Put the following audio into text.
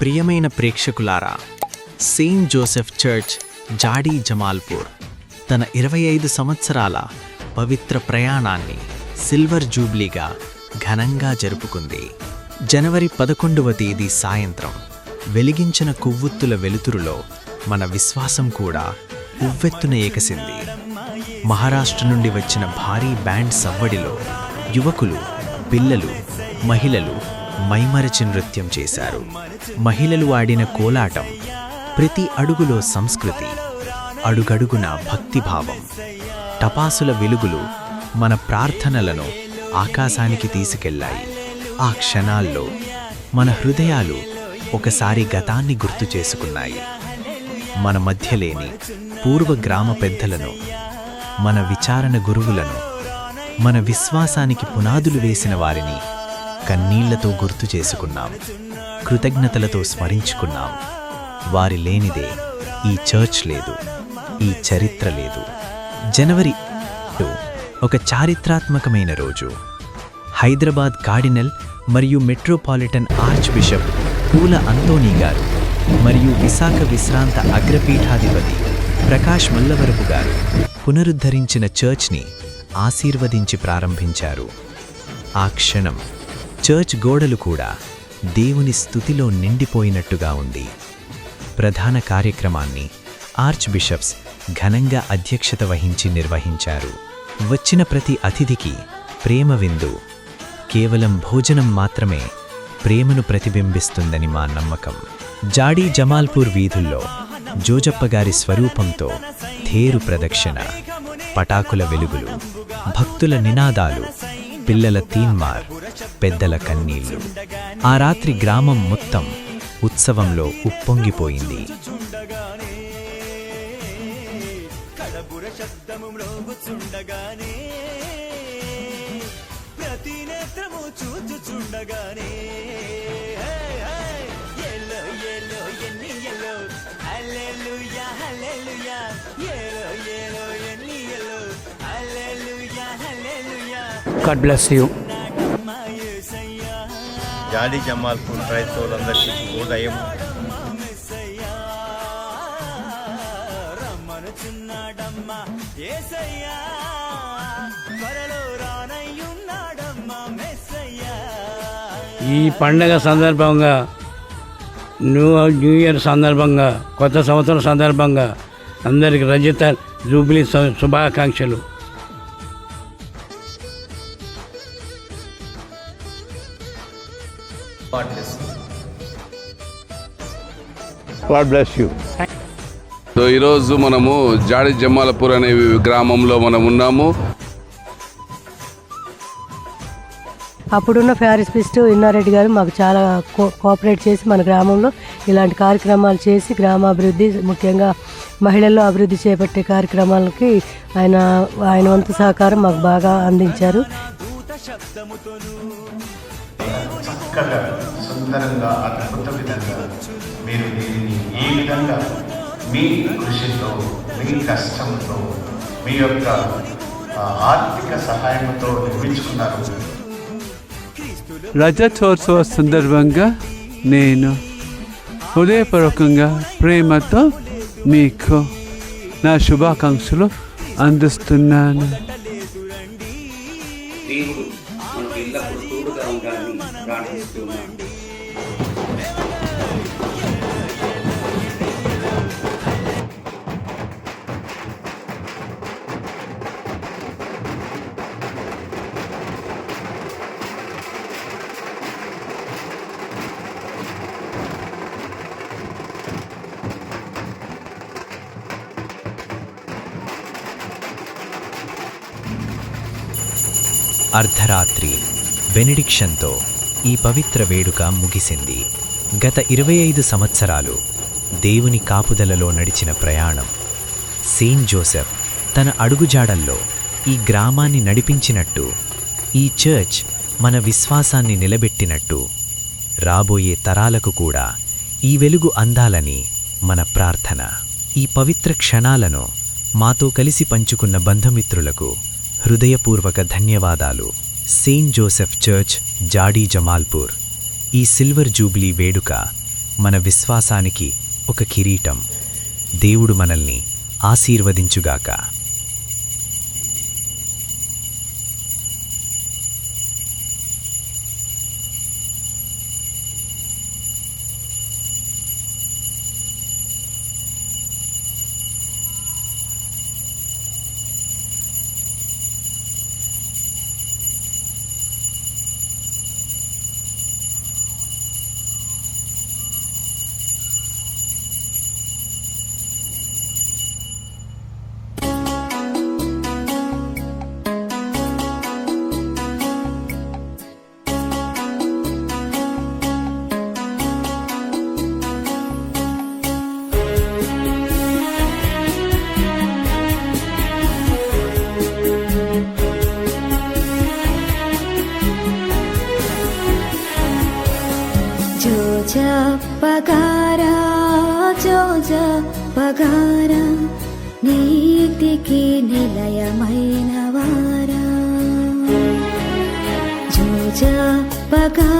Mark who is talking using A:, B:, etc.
A: ప్రియమైన ప్రేక్షకులారా Saint Joseph church Jadi Jamalpur తన ఇరవై ఐదు సంవత్సరాల పవిత్ర ప్రయాణాన్ని సిల్వర్ జూబ్లీగా ఘనంగా జరుపుకుంది. జనవరి పదకొండవ తేదీ సాయంత్రం వెలిగించిన కొవ్వొత్తుల వెలుతురులో మన విశ్వాసం కూడా ఉవ్వెత్తున ఏకసింది. మహారాష్ట్ర నుండి వచ్చిన భారీ బ్యాండ్ సవ్వడిలో యువకులు పిల్లలు మహిళలు మైమరచి నృత్యం చేశారు. మహిళలు ఆడిన కోలాటం ప్రతి అడుగులో సంస్కృతి అడుగడుగున భక్తిభావం టపాసుల వెలుగులు మన ప్రార్థనలను ఆకాశానికి తీసుకెళ్ళాయి. ఆ క్షణాల్లో మన హృదయాలు ఒకసారి గతాన్ని గుర్తు చేసుకున్నాయి. మన మధ్య లేని పూర్వ గ్రామ పెద్దలను మన విచారణ గురువులను మన విశ్వాసానికి పునాదులు వేసిన వారిని కన్నీళ్ళతో గుర్తు చేసుకున్నాం కృతజ్ఞతలతో స్మరించుకున్నాం. వారి లేనిదే ఈ చర్చ్ లేదు ఈ చరిత్ర లేదు. జనవరి ఒక చారిత్రాత్మకమైన రోజు. హైదరాబాద్ కార్డినల్ మరియు metropolitan archbishop Poola Anthony గారు మరియు విశాఖ విశ్రాంత అగ్రపీఠాధిపతి ప్రకాష్ మల్లవరపు గారు పునరుద్ధరించిన చర్చ్ని ఆశీర్వదించి ప్రారంభించారు. ఆ క్షణం చర్చ్ గోడలు కూడా దేవుని స్థుతిలో నిండిపోయినట్టుగా ఉంది. ప్రధాన కార్యక్రమాన్ని ఆర్చ్ బిషప్స్ ఘనంగా అధ్యక్షత వహించి నిర్వహించారు. వచ్చిన ప్రతి అతిథికి ప్రేమ విందు. కేవలం భోజనం మాత్రమే ప్రేమను ప్రతిబింబిస్తుందని మా నమ్మకం. జాడీ జమాల్పూర్ వీధుల్లో జోజప్పగారి స్వరూపంతో థేరు ప్రదక్షిణ పటాకుల వెలుగులు భక్తుల నినాదాలు పిల్లల తీన్మార్ పెద్దల కన్నీళ్ళు. ఆ రాత్రి గ్రామం మొత్తం ఉత్సవంలో ఉప్పొంగిపోయింది.
B: కడబుర శబ్దము మ్రోగుచుండగానే ప్రతి నేత్రము చూచుచుండగానే హే, హే, ఎల్లో
C: జాడి జమాల్పూర్ క్రైస్తవులందరికీ ఉదయం
D: ఈ పండగ సందర్భంగా న్యూ న్యూ ఇయర్ సందర్భంగా కొత్త సంవత్సరం సందర్భంగా అందరికి రజిత జూబ్లీ శుభాకాంక్షలు.
E: God bless you.
F: సో ఈరోజు మనము జాడి జమ్మాలపూర్ అనే గ్రామంలో మనం ఉన్నాము.
G: అప్పుడున్న ప్యారిస్ పిస్ట్ ఇన్నారెడ్డి గారు మాకు చాలా కో కోఆపరేట్ చేసి మన గ్రామంలో ఇలాంటి కార్యక్రమాలు చేసి గ్రామాభివృద్ధి ముఖ్యంగా మహిళల్లో అభివృద్ధి చేపట్టే కార్యక్రమాలకి ఆయన ఆయన వంతు సహకారం మాకు బాగా అందించారు.
H: చక్కగా సుందరంగా అద్భుత విధంగా మీరు దీనిని ఈ విధంగా మీ కృషితో మీ కష్టంతో మీ యొక్క ఆర్థిక సహాయంతో నిర్మించుకున్నారు.
E: రజతోత్సవ సందర్భంగా నేను హృదయపూర్వకంగా ప్రేమతో మీకు నా శుభాకాంక్షలు అందిస్తున్నాను.
A: అర్ధరాత్రి. బెనిడిక్షన్తో ఈ పవిత్ర వేడుక ముగిసింది. గత ఇరవై ఐదు సంవత్సరాలు దేవుని కాపుదలలో నడిచిన ప్రయాణం. సెయింట్ జోసెఫ్ తన అడుగుజాడల్లో ఈ గ్రామాన్ని నడిపించినట్టు ఈ చర్చ్ మన విశ్వాసాన్ని నిలబెట్టినట్టు రాబోయే తరాలకు కూడా ఈ వెలుగు అందాలని మన ప్రార్థన. ఈ పవిత్ర క్షణాలను మాతో కలిసి పంచుకున్న బంధుమిత్రులకు హృదయపూర్వక ధన్యవాదాలు. Saint Joseph church Jadi Jamalpur. ఈ సిల్వర్ జూబ్లీ వేడుక మన విశ్వాసానికి ఒక కిరీటం. దేవుడు మనల్ని ఆశీర్వదించుగాక.
I: జోజ పగారా జోజ పగారా నీతికి నిలయమైన వారా. జోజ పగారా